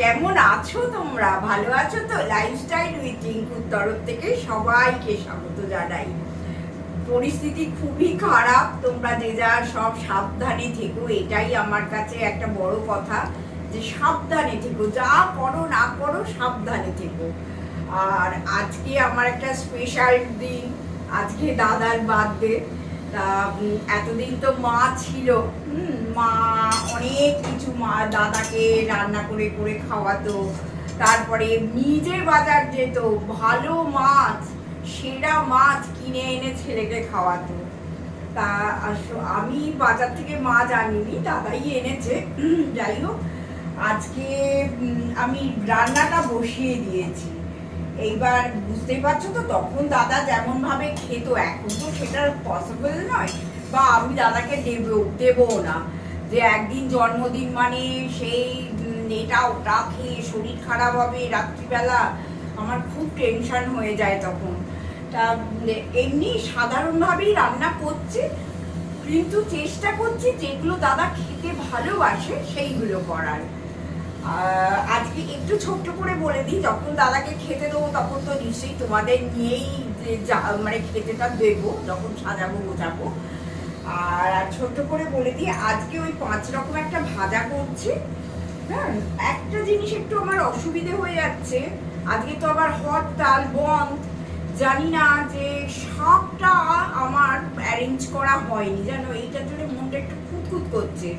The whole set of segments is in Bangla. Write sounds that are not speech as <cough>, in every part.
কেমন আছো তোমরা? ভালো আছো তো? লাইফস্টাইল উইথ টিঙ্কুর তরফ থেকে সবাইকে স্বাগত জানাই। পরিস্থিতি খুবই খারাপ তোমরা যে যা সব সাবধানে থেকো এটাই আমার কাছে একটা বড় কথা যে সাবধানে থেকো যা করো না করো সাবধানে থেকো। আর আজকে আমার একটা স্পেশাল দিন আজকে দাদার বার্থডে এতদিন তো মা ছিল হুম, মা অনেক কিছু মা দাদাকে রান্না করে করে খাওয়াতো। তারপরে নিজের বাজার যেত, ভালো মাছ, সেরা মাছ কিনে এনে ছেলেকে খাওয়াতো। তা আমি বাজার থেকে মাছ আনিনি দাদাই এনেছে। <clears throat> যাই হোক, আজকে আমি রান্নাটা বসিয়ে দিয়েছি। এইবার বুঝতেই পারছ তো, তখন দাদা যেমন ভাবে খেত, এখন তো সেটা পসিবল নয়। বা আমি দাদাকে দেব দেবো না। যে একদিন জন্মদিন মানে সেই এটা ওটা খেয়ে শরীর খারাপ হবে রাত্রিবেলা, আমার খুব টেনশন হয়ে যায় তখন। তা এমনি সাধারণভাবেই রান্না করছে, কিন্তু চেষ্টা করছি যেগুলো দাদা খেতে ভালোবাসে সেইগুলো করার। আজকে একটু ছোট্ট করে বলে দিই, যখন দাদাকে খেতে দেবো তখন তো নিশ্চয়ই তোমাদের নিয়েই মানে খেতেটা দেবো, যখন সাজাবো, গোছাবো। আর ছোট্ট করে বলে দিই, আজকে ওই পাঁচ রকম একটা ভাজা করছি। হ্যাঁ একটা জিনিস একটু আমার অসুবিধে হয়ে যাচ্ছে। আজকে তো আবার হরতাল বন্ধ জানি না যে শাকটা আমার অ্যারেঞ্জ করা হয়নি, জানো? এইটার জন্য মনটা একটু খুঁতখুত করছে।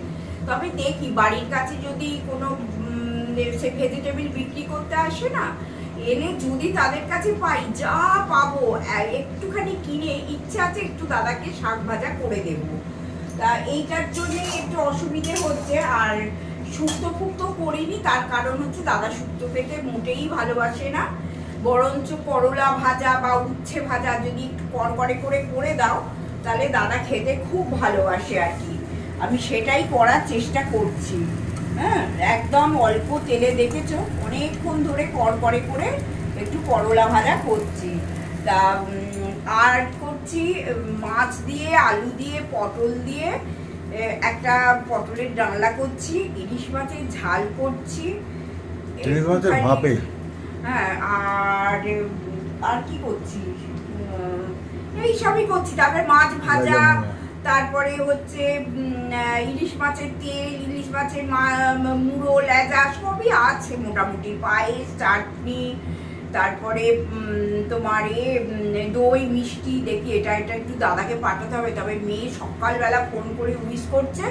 তবে দেখি, বাড়ির কাছে যদি কোনো সে ভেজিটেবিল বিক্রি করতে আসে না এলে যদি তাদের কাছে পাই, যা পাবো একটুখানি কিনে ইচ্ছা আছে, একটু দাদাকে শাক ভাজা করে দেব। তা এইটার জন্য একটু অসুবিধে হচ্ছে, আর শুক্তো ফুক্তো করিনি, তার কারণ হচ্ছে দাদা শুক্তো খেতে মোটেই ভালোবাসে না। বরঞ্চ করলা ভাজা বা উচ্ছে ভাজা যদি একটু কড়কড়ে করে করে দাও, তাহলে দাদা খেতে খুব ভালোবাসে আর কি। আমি সেটাই করার চেষ্টা করছি। হ্যাঁ একদম অল্প তেলে দেখেছ? অনেকক্ষণ ধরে কড়কড়ে করে একটু করলা ভাজা করছি। তা আর করছি মাছ দিয়ে আলু দিয়ে পটল দিয়ে একটা পটলের ডালনা করছি ইলিশ মাছের ঝাল করছি। ইলিশ মাছের ভাপে? হ্যাঁ আর আর কি করছি? উম, এই সবই করছি। তারপরে মাছ ভাজা তারপরে হচ্ছে ইলিশ মাছের তেল, ইলিশ মাছের মুড়ো, লেজা, সবই আছে মোটামুটি। পায়েস, চাটনি, তারপরে তোমার এ দই, মিষ্টি, দেখি এটা এটা একটু দাদাকে পাঠাতে হবে, তবে মেয়ে সকালবেলা ফোন করে উইশ করছে।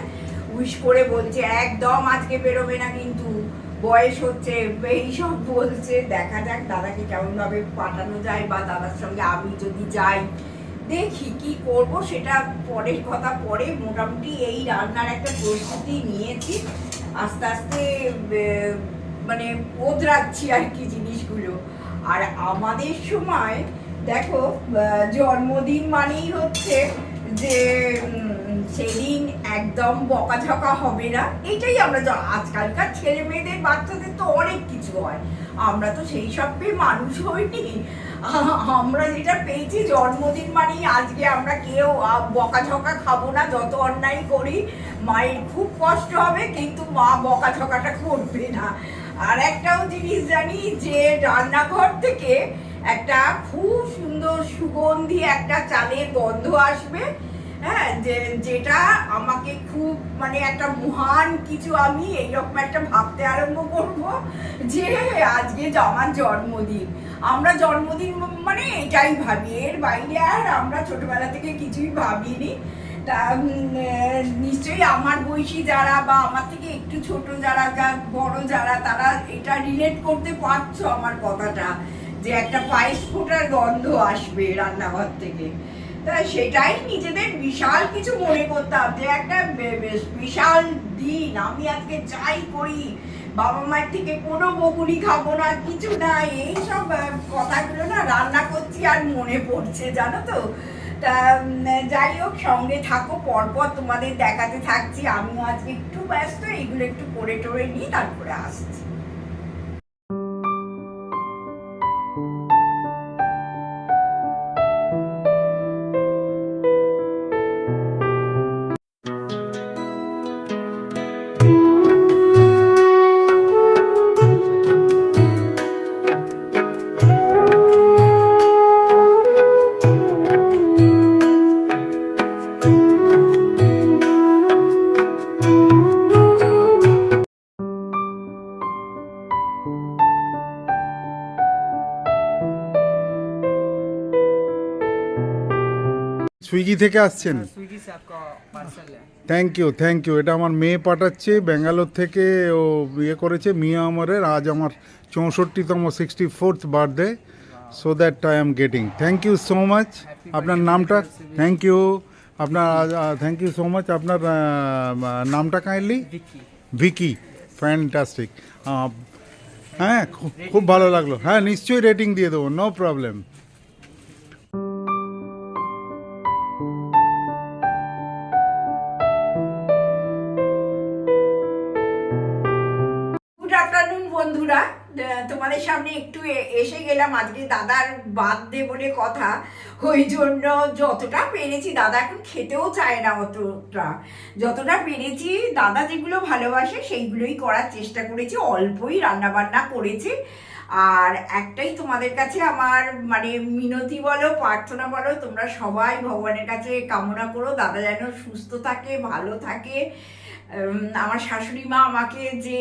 উইশ করে বলছে, একদম আজকে বেরোবে না কিন্তু, বয়স হচ্ছে এইসব বলছে। দেখা যাক দাদাকে কেমনভাবে পাঠানো যায় বা দাদার সঙ্গে আমি যদি যাই দেখি কি করব, সেটা পরের কথা। পরে মোটামুটি এই রান্নার একটা প্রস্তুতি নিয়েছি। আস্তে আস্তে মানে ওদরাচ্ছি আর কি জিনিসগুলো। আর আমাদের সময়, দেখো জন্মদিন মানেই হচ্ছে যে সেদিন একদম বকাঝকা হবে না। এটাই আমরা আজকালকার ছেলে মেয়েদের, বাচ্চাদের তো অনেক কিছু হয়। আমরা তো সেই সব পেয়ে মানুষ হইনি। আমরা যেটা পেয়েছি, জন্মদিন মানেই আজকে আমরা কেউ বকাঝকা খাব না, যত অন্যায় করি, মায়ের খুব কষ্ট হবে, কিন্তু মা বকাঝকাটা করবে না। আর একটাও জিনিস জানি যে, রান্নাঘর থেকে একটা খুব সুন্দর সুগন্ধি, একটা চালের গন্ধ আসবে। হ্যাঁ যে, যেটা আমাকে খুব মানে একটা মহান কিছু আমি এইরকম একটা ভাবতে আরম্ভ করব যে, আজকে আমার জন্মদিন। আমরা জন্মদিন মানে এটাই ভাবি। এর বাইরে আর আমরা ছোটবেলা থেকে কিছুই ভাবিনি। তা নিশ্চয়ই আমার বয়সী যারা বা আমার থেকে একটু ছোট যারা বড় যারা, তারা এটা রিলেট করতে পারছ আমার কথাটা। যে একটা পায়েস ফোটার গন্ধ আসবে রান্নাঘর থেকে। তা সেটাই নিজেদের বিশাল কিছু মনে করতাম যে একটা বিশাল দিন, আমি আজকে যাই করি, বাবা মায়ের থেকে কোনো বকুনি খাব না, কিছু না এইসব কথাগুলো না রান্না করছি আর মনে পড়ছে, জানো তো? তা যাই হোক, সঙ্গে থাকো, পরপর তোমাদের দেখাতে থাকছি। আমিও আজকে একটু ব্যস্ত, এইগুলো একটু করে টোরে নিই তারপরে আসছি। সুইগি থেকে আসছেন? থ্যাংক ইউ থ্যাংক ইউ এটা আমার মেয়ে পাঠাচ্ছে ব্যাঙ্গালোর থেকে ও ইয়ে করেছে মিয়া আমরের। আজ আমার চৌষট্টিতম sixty fourth birthday so that I am getting thank you so much আপনার নামটা? থ্যাংক ইউ আপনার থ্যাংক ইউ সো মাচ আপনার নামটা কাইন্ডলি? ভিকি ফ্যান্টাস্টিক হ্যাঁ খুব ভালো লাগল। হ্যাঁ নিশ্চয়ই রেটিং দিয়ে দেবো। নো প্রবলেম দাদার বার্থডে বলে কথা ওই জন্য যতটা পেরেছি, দাদা এখন খেতেও চায় না অতটা। যতটা পেরেছি, দাদা যেগুলো ভালোবাসে, সেইগুলোই করার চেষ্টা করেছি, অল্পই রান্না বান্না করেছি। আর একটাই তোমাদের কাছে আমার মানে মিনতি বলো, প্রার্থনা বলো, তোমরা সবাই ভগবানের কাছে কামনা করো, দাদা যেন সুস্থ থাকে, ভালো থাকে। আমার শাশুড়ি মা আমাকে যে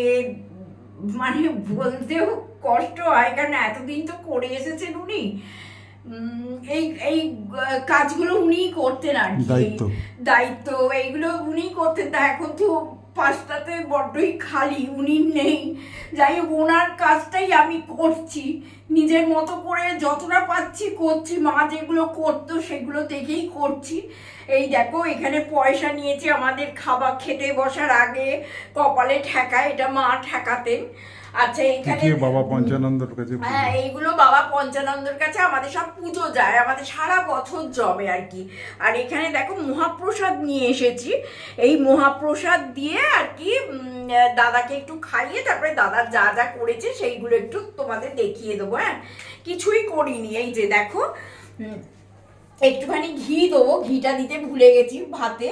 মানে বলতেও কষ্ট হয় কারণ এতদিন তো করে এসেছেন উনি। উম, এই এই কাজগুলো উনিই করতেন আর কি। দায়িত্ব। এইগুলো উনিই করতেন। তা এখন তো পাঁচটাতে বড্ডই খালি উনি নেই। যাই হোক ওনার কাজটাই আমি করছি। নিজের মতো করে যতটা পাচ্ছি করছি মা যেগুলো করতো সেগুলো দেখেই করছি। এই দেখো এখানে পয়সা নিয়েছে আমাদের খাবার খেতে বসার আগে। কপালে ঠেকায় এটা মা ঠেকাতেন। আচ্ছা এখানে দেখিয়ে বাবা পঞ্চানন্দর কাছে হ্যাঁ এইগুলো বাবা পঞ্চানন্দর কাছে আমাদের সব পুজো যায় আমাদের সারা বছর আর কি। আর এখানে দেখো মহাপ্রসাদ নিয়ে এসেছি। এই মহাপ্রসাদ দিয়ে আর কি দাদাকে একটু খাইয়ে তারপরে দাদা যা যা করেছে সেইগুলো একটু তোমাদের দেখিয়ে দেবো হ্যাঁ? কিছুই করিনি এই যে দেখো একটুখানি ঘি দেবো ঘিটা দিতে ভুলে গেছি ভাতে।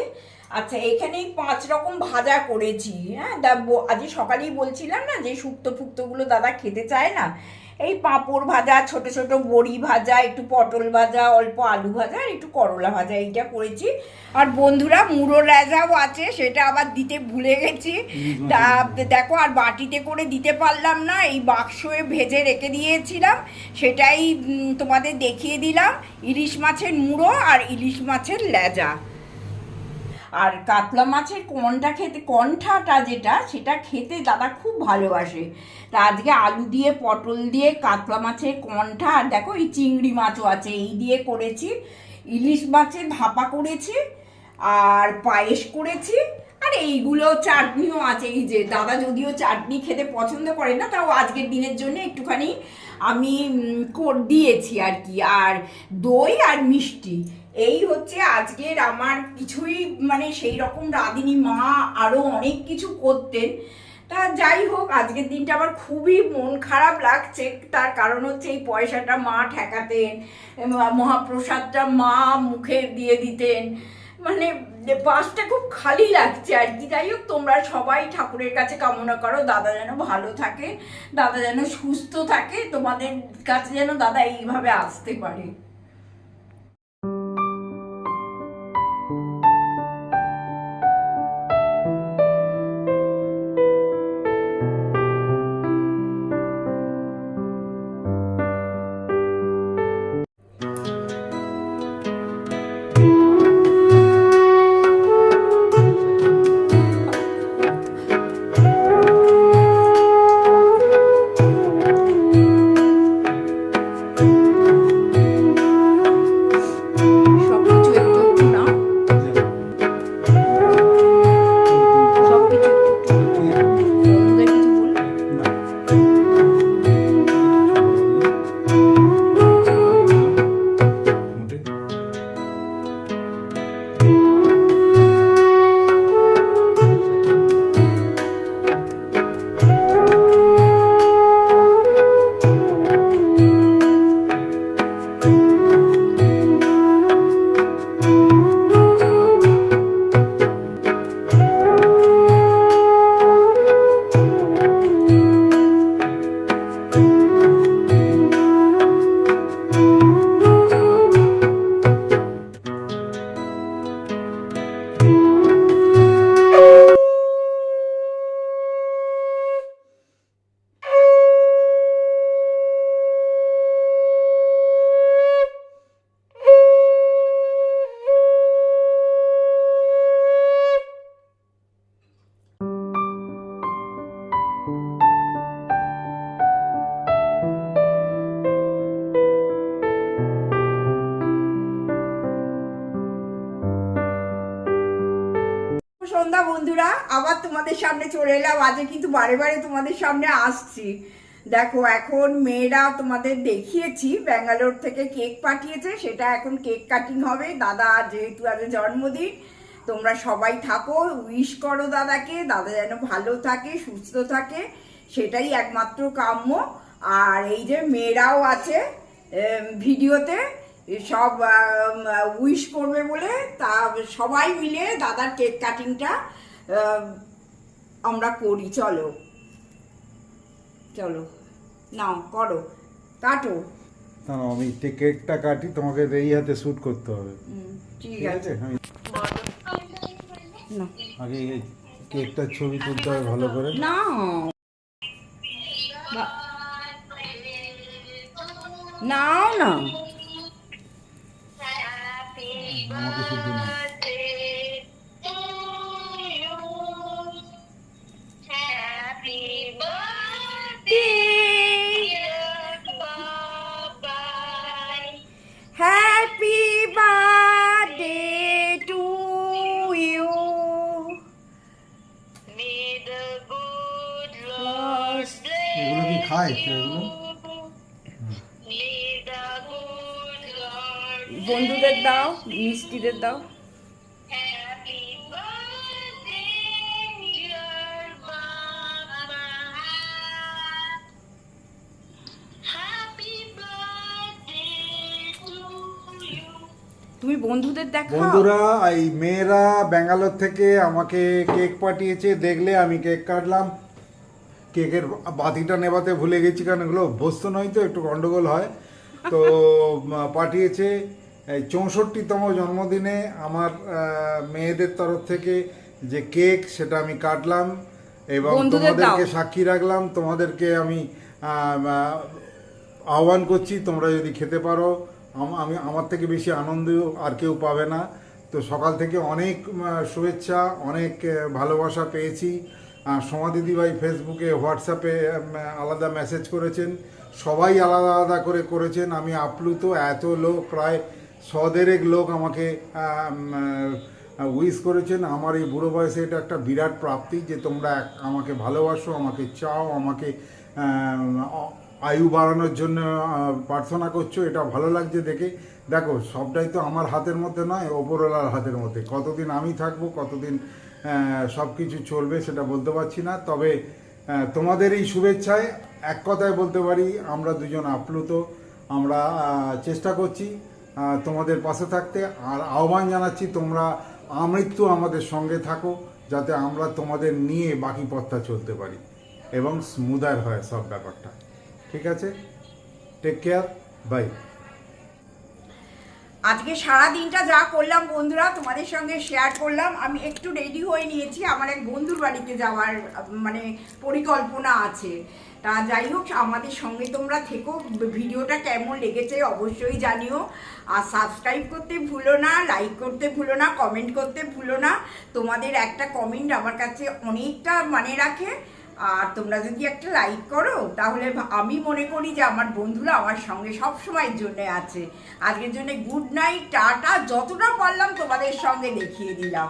আচ্ছা এখানে পাঁচ রকম ভাজা করেছি হ্যাঁ? দা আজকে সকালেই বলছিলাম না যে শুক্তো ফুক্তোগুলো দাদা খেতে চায় না? এই পাঁপড় ভাজা ছোট ছোট বড়ি ভাজা একটু পটল ভাজা অল্প আলু ভাজা আর একটু করলা ভাজা এইটা করেছি। আর বন্ধুরা মুড়ো লেজাও আছে সেটা আবার দিতে ভুলে গেছি। তা দেখো আর বাটিতে করে দিতে পারলাম না এই বাক্সে ভেজে রেখে দিয়েছিলাম। সেটাই তোমাদের দেখিয়ে দিলাম। ইলিশ মাছের মুড়ো আর ইলিশ মাছের লেজা। আর কাতলা মাছের কনটা খেতে কণ্ঠাটা যেটা, সেটা খেতে দাদা খুব ভালোবাসে। তা আজকে আলু দিয়ে, পটল দিয়ে, কাতলা মাছের কণ্ঠা আর দেখো এই চিংড়ি মাছও আছে, এই দিয়ে করেছি। ইলিশ মাছের ভাপা করেছি, আর পায়েস করেছি, আর এইগুলো চাটনিও আছে। এই যে দাদা যদিও চাটনি খেতে পছন্দ করে না, তাও আজকের দিনের জন্য একটুখানি আমি দিয়েছি আর কি। আর দই আর মিষ্টি। এই হচ্ছে আজকের আমার কিছুই মানে সেই রকম রাঁধিনি মা আরও অনেক কিছু করতেন। তা যাই হোক, আজকের দিনটা আমার খুবই মন খারাপ লাগছে। তার কারণ হচ্ছে এই পয়সাটা মা ঠেকাতেন মহাপ্রসাদটা মা মুখে দিয়ে দিতেন। মানে পাশটা খুব খালি লাগছে আর কি। যাই হোক, তোমরা সবাই ঠাকুরের কাছে কামনা করো, দাদা যেন ভালো থাকে, দাদা যেন সুস্থ থাকে, তোমাদের কাছে যেন দাদা এইভাবে আসতে পারে। বন্ধুরা, আবার তোমাদের সামনে চলে এলাম। আজকে কিন্তু বারে বারে তোমাদের সামনে আসছি। দেখো, এখন মেয়েরা তোমাদের দেখিয়েছি, ব্যাঙ্গালোর থেকে কেক পাঠিয়েছে, সেটা এখন কেক কাটিং হবে। দাদা, যেহেতু আজ জন্মদিন, তোমরা সবাই থাকো। উইশ করো দাদাকে, দাদা যেন ভালো থাকে, সুস্থ থাকে, সেটাই একমাত্র কাম্য। আর এই যে মেয়েরাও আছে ভিডিওতে, সব উইশ করবে বলে, তা সবাই মিলে দাদার কেক কাটিংটা আমরা করি চলো। চলো নাও করো কাটো। দাঁড়াও আমি কেকটা কাটি তোমাকে এই হাতে শ্যুট করতে হবে। ঠিক আছে? না। আগে কেকটার ছবি তুলতে হবে ভালো করে। না। নাও না আমাকে শুধু না এগুলো বন্ধুদের দাও মিষ্টিদের দাও. তুমি বন্ধুদের দেখো বন্ধুরা এই মেয়েরা ব্যাঙ্গালোর থেকে আমাকে কেক পাঠিয়েছে দেখলে আমি কেক কাটলাম। কেকের বাতিটা নেবাতে ভুলে গেছি কারণ এগুলো অভ্যস্ত নয় তো একটু গন্ডগোল হয়। তো পাঠিয়েছে এই চৌষট্টিতম জন্মদিনে আমার মেয়েদের তরফ থেকে যে কেক সেটা আমি কাটলাম এবং তোমাদেরকে সাক্ষী রাখলাম। তোমাদেরকে আমি আহ, আহ, আহ্বান করছি তোমরা যদি খেতে পারো। আমি আমার থেকে বেশি আনন্দ আর কেউ পাবে না। তো সকাল থেকে অনেক শুভেচ্ছা অনেক ভালোবাসা পেয়েছি। সোমা দিদিভাই ফেসবুকে হোয়াটসঅ্যাপে আলাদা মেসেজ করেছেন। সবাই আলাদা আলাদা করে করেছেন। আমি আপ্লুত, এত লোক, প্রায় সদেরেক লোক আমাকে উইশ করেছেন। আমার এই বুড়ো বয়সে এটা একটা বিরাট প্রাপ্তি যে তোমরা আমাকে ভালোবাসো, আমাকে চাও, আমাকে আয়ু বাড়ানোর জন্য প্রার্থনা করছ। এটা ভালো লাগছে দেখে। দেখো, সবটাই তো আমার হাতের মধ্যে নয়, ওপরওয়ালার হাতের মধ্যে। কতদিন আমি থাকব, কতদিন সব কিছু চলবে সেটা বলতে পারছি না। তবে তোমাদের এই শুভেচ্ছায় এক কথায় বলতে পারি, আমরা দুজন আপ্লুত। আমরা চেষ্টা করছি তোমাদের পাশে থাকতে। আর আহ্বান জানাচ্ছি, তোমরা আমৃত্যু আমাদের সঙ্গে থাকো, যাতে আমরা তোমাদের নিয়ে বাকি পথটা চলতে পারি। এবং স্মুদার হয় সব ব্যাপারটা। ঠিক আছে? টেক কেয়ার বাই আজকে সারা দিনটা যা করলাম বন্ধুরা, তোমাদের সঙ্গে শেয়ার করলাম। আমি একটু রেডি হয়ে নিয়েছি, আমার এক বন্ধুর বাড়িতে যাওয়ার মানে পরিকল্পনা আছে। তা যাই হোক, আমাদের সঙ্গে তোমরা থেকো। ভিডিওটা কেমন লেগেছে অবশ্যই জানিও। আর সাবস্ক্রাইব করতে ভুলো না লাইক করতে ভুলো না কমেন্ট করতে ভুলো না। তোমাদের একটা কমেন্ট আমার কাছে অনেকটা মানে রাখে। আর তোমরা যদি একটা লাইক করো, তাহলে আমি মনে করি যে আমার বন্ধুরা আমার সঙ্গে সব সময়ের জন্য আছে। আজকের জন্য গুড নাইট টাটা, যতটা পারলাম তোমাদের সঙ্গে দেখিয়ে দিলাম।